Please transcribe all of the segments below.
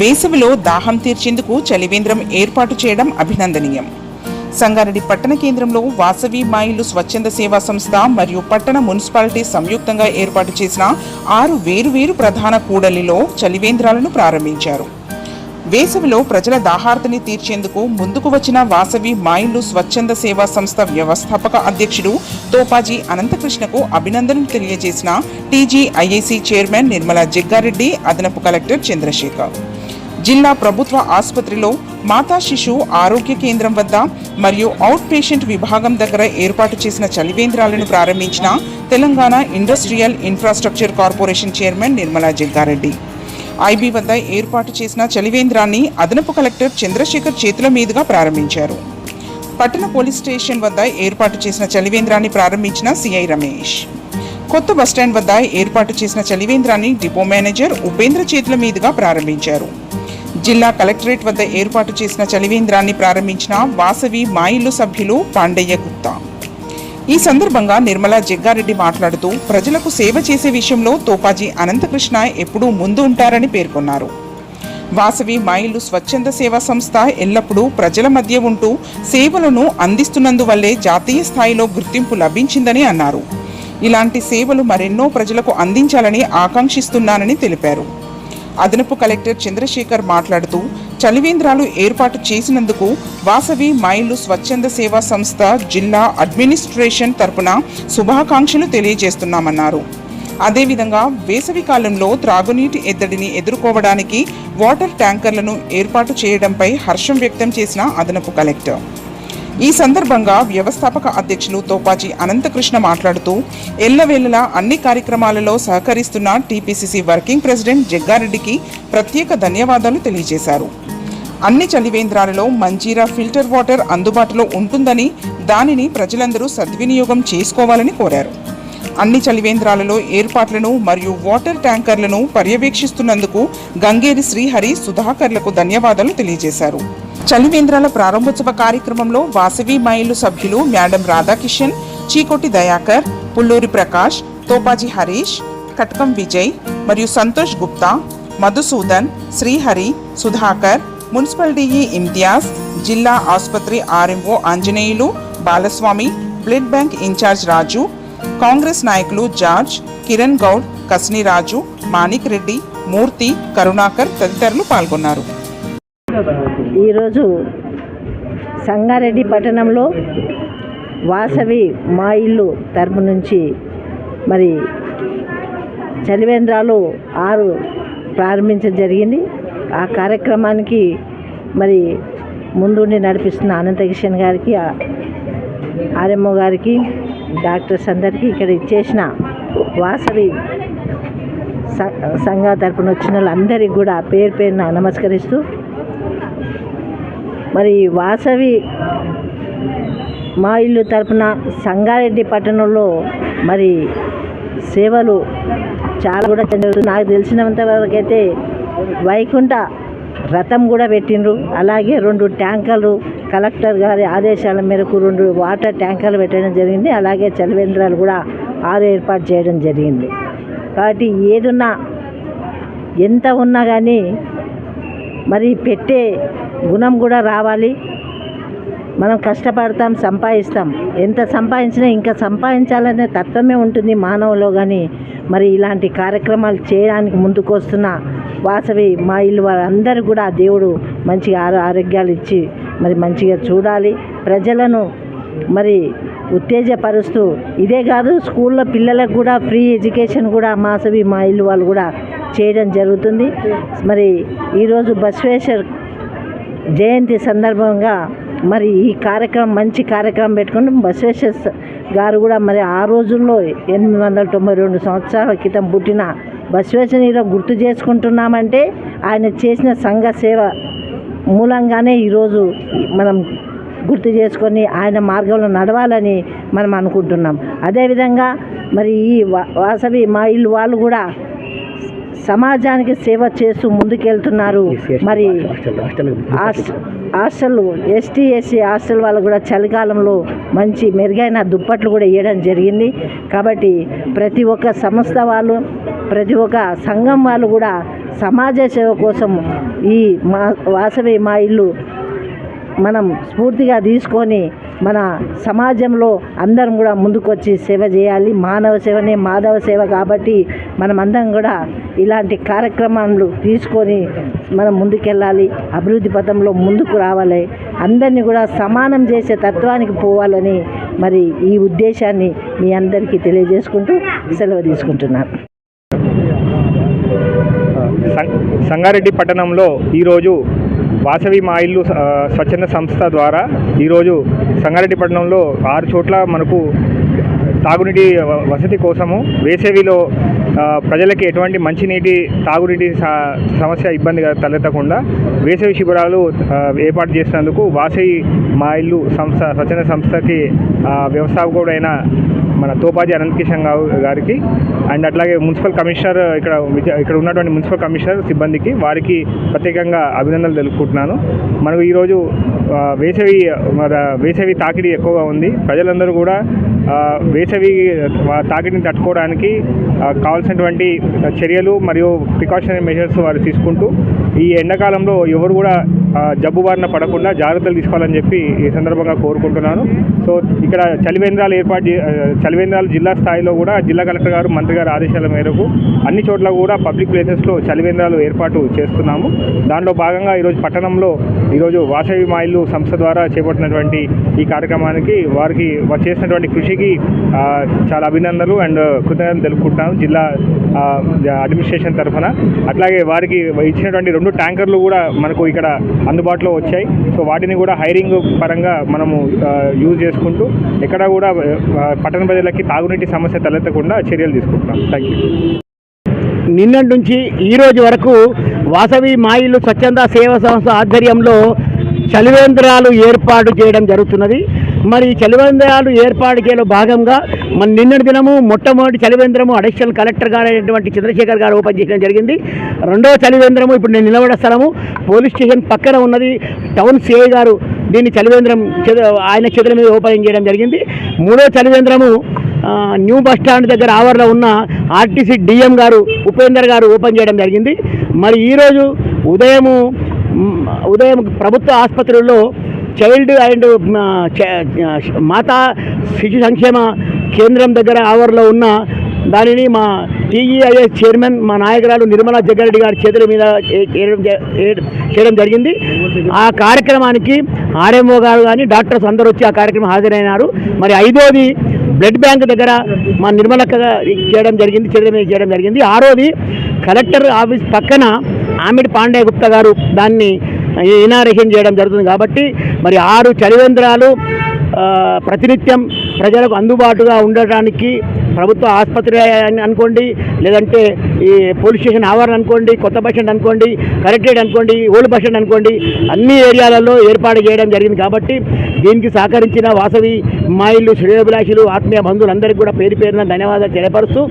వేసవిలో దాహం తీర్చేందుకు చలివేంద్రం ఏర్పాటు చేయడం అభినందనీయం. సంగారెడ్డి పట్టణ కేంద్రంలో వాసవి మాయిలు స్వచ్ఛంద సేవా సంస్థ మరియు పట్టణ మున్సిపాలిటీ సంయుక్తంగా ఏర్పాటు చేసిన ఆరు వేరువేరు ప్రధాన కూడలిలో చలివేంద్రాలను ప్రారంభించారు. వేసవిలో ప్రజల దాహార్తిని తీర్చేందుకు ముందుకు వచ్చిన వాసవి మాయిలు స్వచ్ఛంద సేవా సంస్థ వ్యవస్థాపక అధ్యక్షుడు తోపాజీ అనంతకృష్ణకు అభినందనలు తెలియజేసిన టీజీఐఏసీ చైర్మన్ నిర్మలా జగ్గారెడ్డి అదనపు కలెక్టర్ చంద్రశేఖర్. జిల్లా ప్రభుత్వ ఆసుపత్రిలో మాతా శిశు ఆరోగ్య కేంద్రం వద్ద మరియు అవుట్ పేషెంట్ విభాగం దగ్గర ఏర్పాటు చేసిన చలివేంద్రాలను ప్రారంభించిన Telangana industrial infrastructure corporation chairman Nirmala Jaggareddy. IB వద్ద ఏర్పాటు చేసిన చలివేంద్రాన్ని అదనపు కలెక్టర్ చంద్రశేఖర్ చేతుల మీదుగా ప్రారంభించారు. పట్టణ పోలీస్ స్టేషన్ వద్ద ఏర్పాటు చేసిన చలివేంద్రాన్ని ప్రారంభించిన సిఐ రమేష్. కొత్త బస్టాండ్ వద్ద ఏర్పాటు చేసిన చలివేంద్రాన్ని డిపో మేనేజర్ ఉపేంద్ర చేతుల మీదుగా ప్రారంభించారు. జిల్లా కలెక్టరేట్ వద్ద ఏర్పాటు చేసిన చలివేంద్రాన్ని ప్రారంభించిన వాసవి మాయిల్లు సభ్యులు పాండయ్య గుప్తా. ఈ సందర్భంగా నిర్మలా జగ్గారెడ్డి మాట్లాడుతూ ప్రజలకు సేవ చేసే విషయంలో తోపాజీ అనంతకృష్ణ ఎప్పుడూ ముందు ఉంటారని పేర్కొన్నారు. వాసవి మాయిలు స్వచ్ఛంద సేవా సంస్థ ఎల్లప్పుడూ ప్రజల మధ్య ఉంటూ సేవలను అందిస్తున్నందువల్లే జాతీయ స్థాయిలో గుర్తింపు లభించిందని అన్నారు. ఇలాంటి సేవలు మరెన్నో ప్రజలకు అందించాలని ఆకాంక్షిస్తున్నానని తెలిపారు. అదనపు కలెక్టర్ చంద్రశేఖర్ మాట్లాడుతూ చలివేంద్రాలు ఏర్పాటు చేసినందుకు వాసవి మైలు స్వచ్ఛంద సేవా సంస్థ జిల్లా అడ్మినిస్ట్రేషన్ తరపున శుభాకాంక్షలు తెలియజేస్తున్నామన్నారు. అదేవిధంగా వేసవి కాలంలో త్రాగునీటి ఎద్దడిని ఎదుర్కోవడానికి వాటర్ ట్యాంకర్లను ఏర్పాటు చేయడంపై హర్షం వ్యక్తం చేసిన అదనపు కలెక్టర్. ఈ సందర్భంగా వ్యవస్థాపక అధ్యక్షులు తోపాజీ అనంతకృష్ణ మాట్లాడుతూ ఎల్లవేళలా అన్ని కార్యక్రమాలలో సహకరిస్తున్న టీపీసీసీ వర్కింగ్ ప్రెసిడెంట్ జగ్గారెడ్డికి ప్రత్యేక ధన్యవాదాలు తెలియజేశారు. అన్ని చలివేంద్రాలలో మంజీరా ఫిల్టర్ వాటర్ అందుబాటులో ఉంటుందని దానిని ప్రజలందరూ సద్వినియోగం చేసుకోవాలని కోరారు. అన్ని చలివేంద్రాలలో ఏర్పాట్లను మరియు వాటర్ ట్యాంకర్లను పర్యవేక్షిస్తున్నందుకు గంగేరి శ్రీహరి సుధాకర్లకు ధన్యవాదాలు తెలియజేశారు. చలివేంద్రాల ప్రారంభోత్సవ కార్యక్రమంలో వాసవి మైలు సభ్యులు మేడం రాధాకిషన్ చీకోటి దయాకర్ పుల్లూరి ప్రకాష్ తోపాజీ హరీష్ కట్కం విజయ్ మరియు సంతోష్ గుప్తా మధుసూదన్ శ్రీహరి సుధాకర్ మున్సిపల్ డిఈ ఇమ్తియాజ్ జిల్లా ఆసుపత్రి RMO Anjaneyulu Balaswamy blood bank incharge Raju Congress నాయకులు జార్జ్ కిరణ్ గౌడ్ కస్నిరాజు మాణిక్ రెడ్డి మూర్తి కరుణాకర్ తదితరులు పాల్గొన్నారు. ఈరోజు సంగారెడ్డి పట్టణంలో వాసవి మా ఇల్లు తరపు నుంచి మరి చలివేంద్రాలు ఆరు ప్రారంభించడం జరిగింది. ఆ కార్యక్రమానికి మరి ముందుండి నడిపిస్తున్న అనంతకిషన్ గారికి ఆర్ఎంఓ గారికి డాక్టర్స్ అందరికీ ఇక్కడ ఇచ్చేసిన వాసవి సంఘ తరపున వచ్చిన వాళ్ళందరికీ కూడా పేరు పేరున నమస్కరిస్తూ మరి వాసవి మా ఇల్లు తరపున సంగారెడ్డి పట్టణంలో మరి సేవలు చాలా కూడా చెందుతుంది నాకు తెలిసినంత వరకైతే వైకుంఠ రథం కూడా పెట్టిండ్రు. అలాగే రెండు ట్యాంకర్లు కలెక్టర్ గారి ఆదేశాల మేరకు రెండు వాటర్ ట్యాంకర్లు పెట్టడం జరిగింది. అలాగే చలివేంద్రాలు కూడా ఆరు ఏర్పాటు చేయడం జరిగింది. కాబట్టి ఏదున్నా ఎంత ఉన్నా కానీ మరి పెట్టే గుణం కూడా రావాలి. మనం కష్టపడతాం సంపాదిస్తాం. ఎంత సంపాదించినా ఇంకా సంపాదించాలనే తత్వమే ఉంటుంది మానవులో కానీ మరి ఇలాంటి కార్యక్రమాలు చేయడానికి ముందుకు వస్తున్న వాసవి మా ఇల్లు వారందరూ కూడా దేవుడు మంచిగా ఆరో ఆరోగ్యాలు ఇచ్చి మరి మంచిగా చూడాలి. ప్రజలను మరి ఉత్తేజపరుస్తూ ఇదే కాదు స్కూల్లో పిల్లలకు కూడా ఫ్రీ ఎడ్యుకేషన్ కూడా మాసవి మా ఇల్లు వాళ్ళు కూడా చేయడం జరుగుతుంది. మరి ఈరోజు బసవేశ్వర్ జయంతి సందర్భంగా మరి ఈ కార్యక్రమం మంచి కార్యక్రమం పెట్టుకుని బసవేశ్వర గారు కూడా మరి ఆ రోజుల్లో ఎనిమిది వందల తొంభై రెండు సంవత్సరాల క్రితం పుట్టిన బసవేశ్వరిలో గుర్తు చేసుకుంటున్నామంటే ఆయన చేసిన సంఘ సేవ మూలంగానే ఈరోజు మనం గుర్తు చేసుకొని ఆయన మార్గంలో నడవాలని మనం అనుకుంటున్నాం. అదేవిధంగా మరి ఈ వా- వాసవి మా ఇల్లు వాళ్ళు కూడా సమాజానికి సేవ చేస్తూ ముందుకెళ్తున్నారు. మరి హాస్- హాస్టల్ ఎస్టీ ఎస్సీ హాస్టల్ వాళ్ళు కూడా చలికాలంలో మంచి మెరుగైన దుప్పట్లు కూడా ఇవ్వడం జరిగింది. కాబట్టి ప్రతి ఒక్క సంస్థ వాళ్ళు ప్రతి ఒక్క సంఘం వాళ్ళు కూడా సమాజ సేవ కోసం ఈ మా వాసవి మా ఇల్లు మనం స్ఫూర్తిగా తీసుకొని మన సమాజంలో అందరం కూడా ముందుకొచ్చి సేవ చేయాలి. మానవ సేవనే మాధవ సేవ కాబట్టి మనం అందరం కూడా ఇలాంటి కార్యక్రమాలు తీసుకొని మనం ముందుకెళ్ళాలి. అభివృద్ధి పథంలో ముందుకు రావాలి. అందరినీ కూడా సమానం చేసే తత్వానికి పోవాలని మరి ఈ ఉద్దేశాన్ని మీ అందరికీ తెలియజేసుకుంటూ సెలవు తీసుకుంటున్నాను. సంగారెడ్డి పట్టణంలో ఈరోజు వాసవి మా ఇల్లు స్వచ్ఛంద సంస్థ ద్వారా ఈరోజు సంగారెడ్డి పట్టణంలో ఆరు చోట్ల మనకు తాగునీటి వసతి కోసము వేసవిలో ప్రజలకి ఎటువంటి మంచినీటి తాగునీటి స- సమస్య ఇబ్బంది తలెత్తకుండా వేసవి శిబిరాలు ఏర్పాటు చేసినందుకు వాసవి మా ఇల్లు సంస్థ స్వచ్ఛంద సంస్థకి వ్యవస్థాపకుడైన మన తోపాజీ అనంతకిషన్ గారు- గారికి అండ్ అట్లాగే మున్సిపల్ కమిషనర్ ఇక్కడ ఇక్కడ ఉన్నటువంటి మున్సిపల్ కమిషనర్ సిబ్బందికి వారికి ప్రత్యేకంగా అభినందనలు తెలుపుకుంటున్నాను. మనకు ఈరోజు వేసవి వేసవి తాకిడి ఎక్కువగా ఉంది. ప్రజలందరూ కూడా వేసవి తాకిడిని తట్టుకోవడానికి కావాల్సినటువంటి చర్యలు మరియు ప్రికాషనరీ మెజర్స్ వారు తీసుకుంటూ ఈ ఎండాకాలంలో ఎవరు కూడా జబ్బు బారిన పడకుండా జాగ్రత్తలు తీసుకోవాలని చెప్పి ఈ సందర్భంగా కోరుకుంటున్నాను. సో ఇక్కడ చలివేంద్రాలు ఏర్పాటు చలివేంద్రాలు జిల్లా స్థాయిలో కూడా జిల్లా కలెక్టర్ గారు మంత్రి గారి ఆదేశాల మేరకు అన్ని చోట్ల కూడా పబ్లిక్ ప్లేసెస్లో చలివేంద్రాలు ఏర్పాటు చేస్తున్నాము. దాంట్లో భాగంగా ఈరోజు పట్టణంలో ఈరోజు వాసవి మాయిల్లు సంస్థ ద్వారా చేపట్టినటువంటి ఈ కార్యక్రమానికి వారికి చేసినటువంటి కృషికి చాలా అభినందనలు అండ్ కృతజ్ఞతలు తెలుపుకుంటున్నాను జిల్లా అడ్మినిస్ట్రేషన్ తరఫున. అట్లాగే వారికి ఇచ్చినటువంటి రెండు ట్యాంకర్లు కూడా మనకు ఇక్కడ అందుబాటులో వచ్చాయి. సో వాటిని కూడా హైరింగ్ పరంగా మనము యూజ్ చేసుకుంటూ ఎక్కడ కూడా పట్టణ ప్రజలకి తాగునీటి సమస్య తలెత్తకుండా చర్యలు తీసుకుంటున్నాం. థ్యాంక్ యూ నిన్నటి నుంచి ఈ రోజు వరకు వాసవి మాయిలు స్వచ్ఛంద సేవా సంస్థ ఆధ్వర్యంలో చలివేంద్రాలు ఏర్పాటు చేయడం జరుగుతున్నది. మరి ఈ చలివేంద్రాలు ఏర్పాటు చేయలో భాగంగా మన నిన్నటి దినము మొట్టమొదటి చలివేంద్రము అడిషనల్ కలెక్టర్ గారు చంద్రశేఖర్ గారు ఓపెన్ చేయడం జరిగింది. రెండవ చలివేంద్రము ఇప్పుడు నేను నిలబడే స్థలము. పోలీస్ స్టేషన్ పక్కన ఉన్నది. టౌన్ సిఐ గారు దీన్ని చలివేంద్రం ఆయన చేతుల మీద ఓపెన్ చేయడం జరిగింది. మూడో చలివేంద్రము న్యూ బస్ స్టాండ్ దగ్గర ఆవర్లో ఉన్న ఆర్టీసీ డిఎం గారు ఉపేందర్ గారు ఓపెన్ చేయడం జరిగింది. మరి ఈరోజు ఉదయము ఉదయం ప్రభుత్వ ఆసుపత్రుల్లో చైల్డ్ అండ్ మాతా శిశు సంక్షేమ కేంద్రం దగ్గర ఆవర్లో ఉన్న దానిని మా టీఈఐఎస్ చైర్మన్ మా నాయకురాలు నిర్మలా జగ్గారెడ్డి గారి చేతుల మీద చేయడం ఏ- చేయడం జరిగింది. ఆ కార్యక్రమానికి ఆర్ఎంఓ గారు కానీ డాక్టర్స్ అందరూ వచ్చి ఆ కార్యక్రమం హాజరైనారు. మరి ఐదోది బ్లడ్ బ్యాంక్ దగ్గర మా నిర్మలక్క చేయడం జరిగింది చేతుల మీద చేయడం జరిగింది. ఆరోది కలెక్టర్ ఆఫీస్ పక్కన ఆమిడి పాండే గుప్తా గారు దాన్ని ఇనారేషన్ చేయడం జరుగుతుంది కాబట్టి మరి ఆరు చలివేంద్రాలు ప్రతినిత్యం ప్రజలకు అందుబాటుగా ఉండటానికి ప్రభుత్వ ఆసుపత్రి అనుకోండి లేదంటే ఈ పోలీస్ స్టేషన్ ఆవరణ అనుకోండి కొత్త బస్ స్టాండ్ అనుకోండి కలెక్టరేట్ అనుకోండి ఓల్డ్ బస్ స్టాండ్ అనుకోండి అన్ని ఏరియాలలో ఏర్పాటు చేయడం జరిగింది కాబట్టి దీనికి సహకరించిన వాసవి మాయిలు శ్రేయోభిలాషులు ఆత్మీయ బంధువులందరికీ కూడా పేరు పేరున ధన్యవాదాలు తెలియపరుస్తూ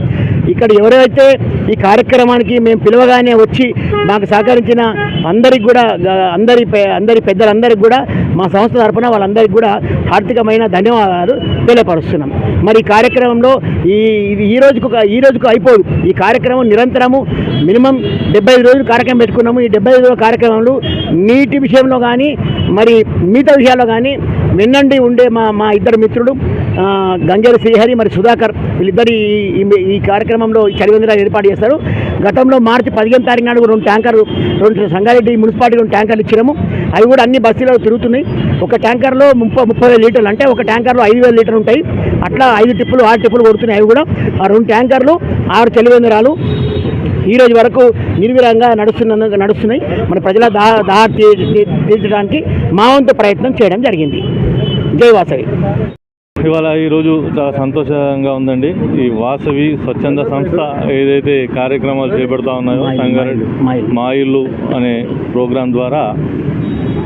ఇక్కడ ఎవరైతే ఈ కార్యక్రమానికి మేము పిలవగానే వచ్చి మాకు సహకరించిన అందరికి కూడా అందరి అందరి పెద్దలందరికీ కూడా మా సంస్థ తరపున వాళ్ళందరికీ కూడా హార్దికమైన ధన్యవాదాలు తెలియపరుస్తున్నాం. మరి ఈ కార్యక్రమంలో ఈ ఇది ఈ రోజుకు ఒక- ఈ రోజుకు అయిపోదు. ఈ కార్యక్రమం నిరంతరము మినిమం డెబ్బై రోజులు కార్యక్రమం పెట్టుకున్నాము. ఈ డెబ్బై రోజుల కార్యక్రమంలో నీటి విషయంలో కానీ మరి మిగతా విషయాల్లో కానీ విన్నండి ఉండే మా మా ఇద్దరు మిత్రులు ఆ, శ్రీహరి మరి సుధాకర్ వీళ్ళిద్దరు ఈ- ఈ- కార్యక్రమంలో ఈ చలివేంద్రాలు ఏర్పాటు చేస్తారు. గతంలో మార్చి పదిహేను తారీఖు నాడు రెండు ట్యాంకర్లు రెండు సంగారెడ్డి మున్సిపాలిటీ రెండు ట్యాంకర్లు ఇచ్చినాము. అవి కూడా అన్ని బస్సులో తిరుగుతున్నాయి. ఒక ట్యాంకర్లో ముప్పై ముప్పై వేల లీటర్లు అంటే ఒక ట్యాంకర్లో ఐదు వేల లీటర్లు ఉంటాయి. అట్లా ఐదు టిప్పులు ఆరు టిప్పులు కొడుతున్నాయి అవి కూడా. ఆ రెండు ట్యాంకర్లు ఆరు చలివేంద్రాలు ఈ రోజు వరకు నిర్విరంగా నడుస్తున్న నడుస్తున్నాయి. మన ప్రజల దా దారి తీ- తీర్చడానికి మా వంతు ప్రయత్నం చేయడం జరిగింది. జై వాసవి. ఇవాళ ఈరోజు చాలా సంతోషంగా ఉందండి ఈ వాసవి స్వచ్ఛంద సంస్థ ఏదైతే కార్యక్రమాలు చేపడతా ఉన్నాయో మా ఇల్లు, సంగారెడ్డి మా ఇల్లు. అనే ప్రోగ్రాం ద్వారా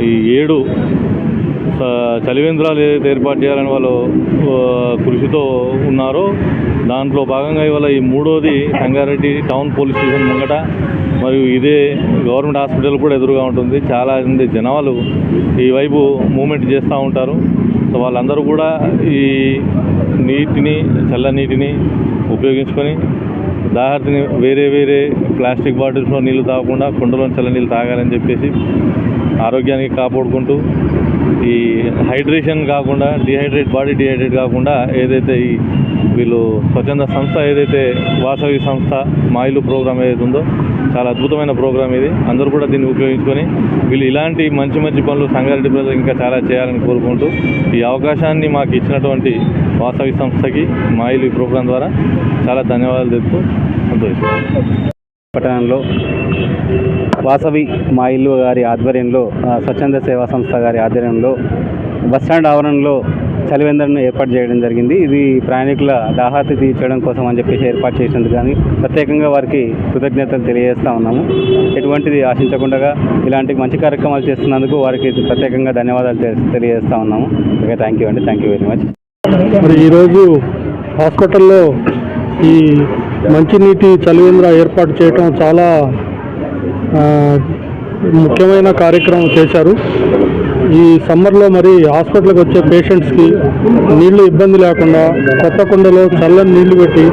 ఈ ఏడు చలివేంద్రాలు ఏదైతే ఏర్పాటు చేయాలని వాళ్ళు కృషితో ఉన్నారో దాంట్లో భాగంగా ఇవాళ ఈ మూడోది సంగారెడ్డి టౌన్ పోలీస్ స్టేషన్ ముంగట మరియు ఇదే గవర్నమెంట్ హాస్పిటల్ కూడా ఎదురుగా ఉంటుంది. చాలా మంది జనాలు ఈ వైపు మూమెంట్ చేస్తూ ఉంటారు. సో వాళ్ళందరూ కూడా ఈ నీటిని చల్ల నీటిని ఉపయోగించుకొని దాహర్తిని వేరే వేరే ప్లాస్టిక్ బాటిల్స్లో నీళ్ళు తాగకుండా కుండలో చల్ల నీళ్ళు తాగాలని చెప్పేసి ఆరోగ్యానికి కాపాడుకుంటూ ఈ హైడ్రేషన్ కాకుండా డిహైడ్రేట్ బాడీ డిహైడ్రేట్ కాకుండా ఏదైతే ఈ వీళ్ళు స్వచ్ఛంద సంస్థ ఏదైతే వాసవి సంస్థ మాయిలు ప్రోగ్రామ్ ఏదైతే ఉందో చాలా అద్భుతమైన ప్రోగ్రామ్ ఇది. అందరూ కూడా దీన్ని ఉపయోగించుకొని వీళ్ళు ఇలాంటి మంచి మంచి పనులు సంగారెడ్డి ప్రజలు ఇంకా చాలా చేయాలని కోరుకుంటూ ఈ అవకాశాన్ని మాకు ఇచ్చినటువంటి వాసవి సంస్థకి మాయిలు ఈ ప్రోగ్రాం ద్వారా చాలా ధన్యవాదాలు తెలుపుతూ సంతోషం పట్టణంలో వాసవి మా ఇల్లు గారి ఆధ్వర్యంలో స్వచ్ఛంద సేవా సంస్థ గారి ఆధ్వర్యంలో బస్టాండ్ ఆవరణలో చలివెందరను ఏర్పాటు చేయడం జరిగింది. ఇది ప్రయాణికుల దాహాతి తీర్చడం కోసం అని చెప్పేసి ఏర్పాటు చేసినందుకు కానీ ప్రత్యేకంగా వారికి కృతజ్ఞతలు తెలియజేస్తూ ఉన్నాము. ఎటువంటిది ఆశించకుండా ఇలాంటి మంచి కార్యక్రమాలు చేస్తున్నందుకు వారికి ప్రత్యేకంగా ధన్యవాదాలు తెలియజేస్తూ ఉన్నాము. ఓకే థ్యాంక్ యూ అండి. Thank you very much. మరి ఈరోజు హాస్పిటల్లో ఈ మంచినీటి చలివేంద్ర ఏర్పాటు చేయటం చాలా ముఖ్యమైన కార్యక్రమం చేశారు. ఈ సమ్మర్లో మరి హాస్పిటల్కి వచ్చే పేషెంట్స్కి నీళ్ళు ఇబ్బంది లేకుండా కొత్త కుండలో చల్లని నీళ్ళు పెట్టి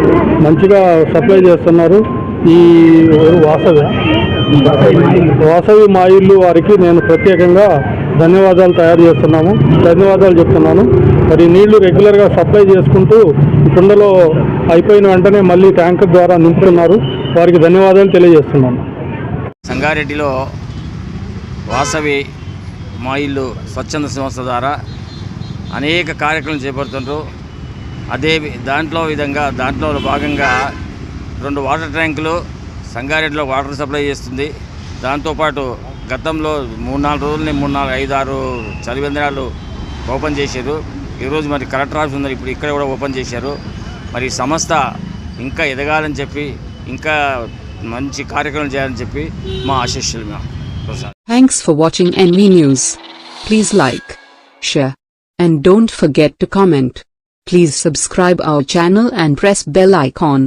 మంచిగా సప్లై చేస్తున్నారు ఈ వాసవి. వాసవి మా ఇల్లు వారికి నేను ప్రత్యేకంగా ధన్యవాదాలు తయారు చేస్తున్నాము. ధన్యవాదాలు చెప్తున్నాను. మరి నీళ్ళు రెగ్యులర్గా సప్లై చేసుకుంటూ కుండలో అయిపోయిన వెంటనే మళ్ళీ ట్యాంకర్ ద్వారా నింపుతున్నారు. వారికి ధన్యవాదాలు తెలియజేస్తున్నాను. సంగారెడ్డిలో వాసవి మా ఇల్లు స్వచ్ఛంద సంస్థ ద్వారా అనేక కార్యక్రమాలు చేపడుతుండ్రు. అదే దాంట్లో విధంగా దాంట్లో భాగంగా రెండు వాటర్ ట్యాంకులు సంగారెడ్డిలో వాటర్ సప్లై చేస్తుంది. దాంతోపాటు గతంలో మూడు నాలుగు రోజులని మూడు నాలుగు ఐదు ఆరు చలివేంద్రాలు ఓపెన్ చేశారు. ఈరోజు మరి కలెక్టర్ ఆఫీస్ ఉంది ఇప్పుడు ఇక్కడ కూడా ఓపెన్ చేశారు. మరి సంస్థ ఇంకా ఎదగాలని చెప్పి ఇంకా మంచి కార్యక్రమం చేయాలని చెప్పి మా ఆశీస్సులు మేము Prasad Thanks for watching NV News. Please like, share, and don't forget to comment. Please subscribe our channel and press bell icon.